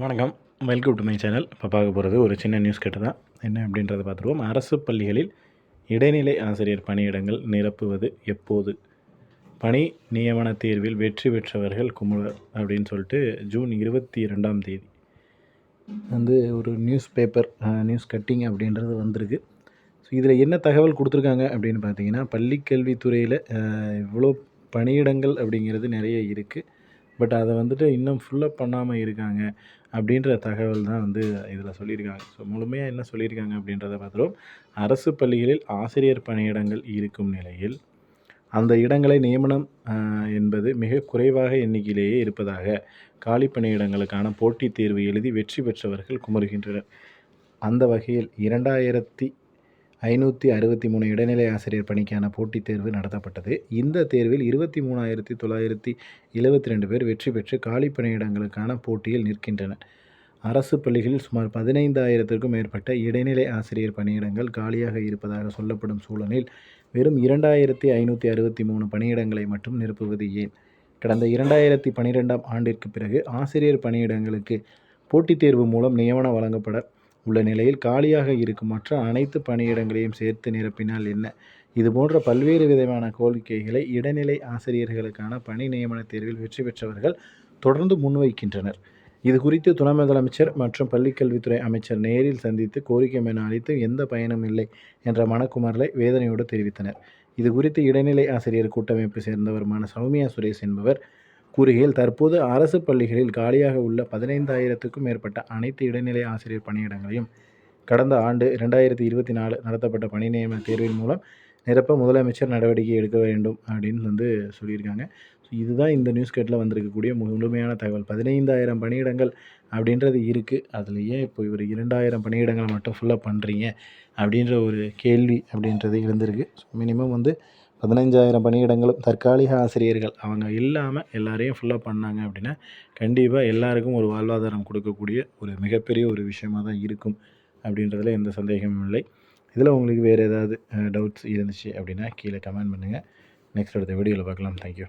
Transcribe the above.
வணக்கம். Welcome to my channel இப்போ பார்க்க போகிறது ஒரு சின்ன நியூஸ் கட்டு தான் என்ன அப்படின்றத பார்த்துருவோம். அரசு பள்ளிகளில் இடைநிலை ஆசிரியர் பணியிடங்கள் நிரப்புவது எப்போது? பணி நியமன தேர்வில் வெற்றி பெற்றவர்கள் குமுழர் அப்படின்னு சொல்லிட்டு ஜூன் இருபத்தி ரெண்டாம் தேதி வந்து ஒரு நியூஸ் பேப்பர் நியூஸ் கட்டிங் அப்படின்றது வந்திருக்கு. ஸோ இதில் என்ன தகவல் கொடுத்துருக்காங்க அப்படின்னு பார்த்தீங்கன்னா பள்ளிக்கல்வித்துறையில் இவ்வளோ பணியிடங்கள் அப்படிங்கிறது நிறைய இருக்குது பட் அதை வந்துட்டு இன்னும் ஃபுல்லப் பண்ணாமல் இருக்காங்க அப்படின்ற தகவல் தான் வந்து இதில் சொல்லியிருக்காங்க. ஸோ முழுமையாக என்ன சொல்லியிருக்காங்க அப்படின்றத பார்த்துருவோம். அரசு பள்ளிகளில் ஆசிரியர் பணியிடங்கள் இருக்கும் நிலையில் அந்த இடங்களை நியமனம் என்பது மிக குறைவாக எண்ணிக்கையிலேயே இருப்பதாக காலி பணியிடங்களுக்கான போட்டித் தேர்வு எழுதி வெற்றி பெற்றவர்கள் குமருகின்றனர் அந்த வகையில் இரண்டாயிரத்தி ஐநூற்றி அறுபத்தி மூணு இடைநிலை ஆசிரியர் பணிக்கான போட்டித் தேர்வு நடத்தப்பட்டது. இந்த தேர்வில் இருபத்தி மூணாயிரத்தி தொள்ளாயிரத்தி எழுபத்தி ரெண்டு பேர் வெற்றி பெற்று காலி பணியிடங்களுக்கான போட்டியில் நிற்கின்றனர். அரசு பள்ளிகளில் சுமார் பதினைந்தாயிரத்திற்கும் மேற்பட்ட இடைநிலை ஆசிரியர் பணியிடங்கள் காலியாக இருப்பதாக சொல்லப்படும் சூழலில் வெறும் இரண்டாயிரத்தி ஐநூற்றி அறுபத்தி மூணு பணியிடங்களை மட்டும் நிரப்புவது ஏன்? கடந்த இரண்டாயிரத்தி பனிரெண்டாம் ஆண்டிற்கு பிறகு ஆசிரியர் பணியிடங்களுக்கு போட்டித் தேர்வு மூலம் நியமனம் வழங்கப்பட உள்ள நிலையில் காலியாக இருக்கும் மற்ற அனைத்து பணியிடங்களையும் சேர்த்து நிரப்பினால் என்ன? இது போன்ற பல்வேறு விதமான கோரிக்கைகளை இடைநிலை ஆசிரியர்களுக்கான பணி நியமன தேர்வில் வெற்றி பெற்றவர்கள் தொடர்ந்து முன்வைக்கின்றனர். இது குறித்து துணை முதலமைச்சர் மற்றும் பள்ளிக்கல்வித்துறை அமைச்சர் நேரில் சந்தித்து கோரிக்கை மனு அளித்து எந்த பயனும் இல்லை என்ற மனக்குமரலை வேதனையோடு தெரிவித்தனர். இது குறித்து இடைநிலை ஆசிரியர் கூட்டமைப்பு சேர்ந்தவருமான சௌமியா சுரேஷ் என்பவர் கூறுகையில் தற்போது அரசு பள்ளிகளில் காலியாக உள்ள பதினைந்தாயிரத்துக்கும் மேற்பட்ட அனைத்து இடைநிலை ஆசிரியர் பணியிடங்களையும் கடந்த ஆண்டு இரண்டாயிரத்தி இருபத்தி நாலு நடத்தப்பட்ட பணி நியமன தேர்வின் மூலம் நிரப்ப முதலமைச்சர் நடவடிக்கை எடுக்க வேண்டும் அப்படின்னு வந்து சொல்லியிருக்காங்க. ஸோ இதுதான் இந்த நியூஸ் கேட்டில் வந்திருக்கக்கூடிய முழுமையான தகவல். பதினைந்தாயிரம் பணியிடங்கள் அப்படின்றது இருக்குது அதில் ஏன் இப்போ இவர் இரண்டாயிரம் பணியிடங்களை மட்டும் ஃபுல்லாக பண்ணுறீங்க அப்படின்ற ஒரு கேள்வி அப்படின்றது இருந்திருக்கு. ஸோ மினிமம் வந்து பதினஞ்சாயிரம் பணியிடங்களும் தற்காலிக ஆசிரியர்கள். அவங்க இல்லாமல் எல்லாரையும் ஃபுல்லாக பண்ணாங்க அப்படின்னா கண்டிப்பாக எல்லாருக்கும் ஒரு வாழ்வாதாரம் கொடுக்கக்கூடிய ஒரு மிகப்பெரிய ஒரு விஷயமாக தான் இருக்கும் அப்படின்றதுல எந்த சந்தேகமும் இல்லை. இதில் உங்களுக்கு வேறு ஏதாவது டவுட்ஸ் இருந்துச்சு அப்படின்னா கீழே கமெண்ட் பண்ணுங்கள் நெக்ஸ்ட் அடுத்த வீடியோவில் பார்க்கலாம். தேங்க்யூ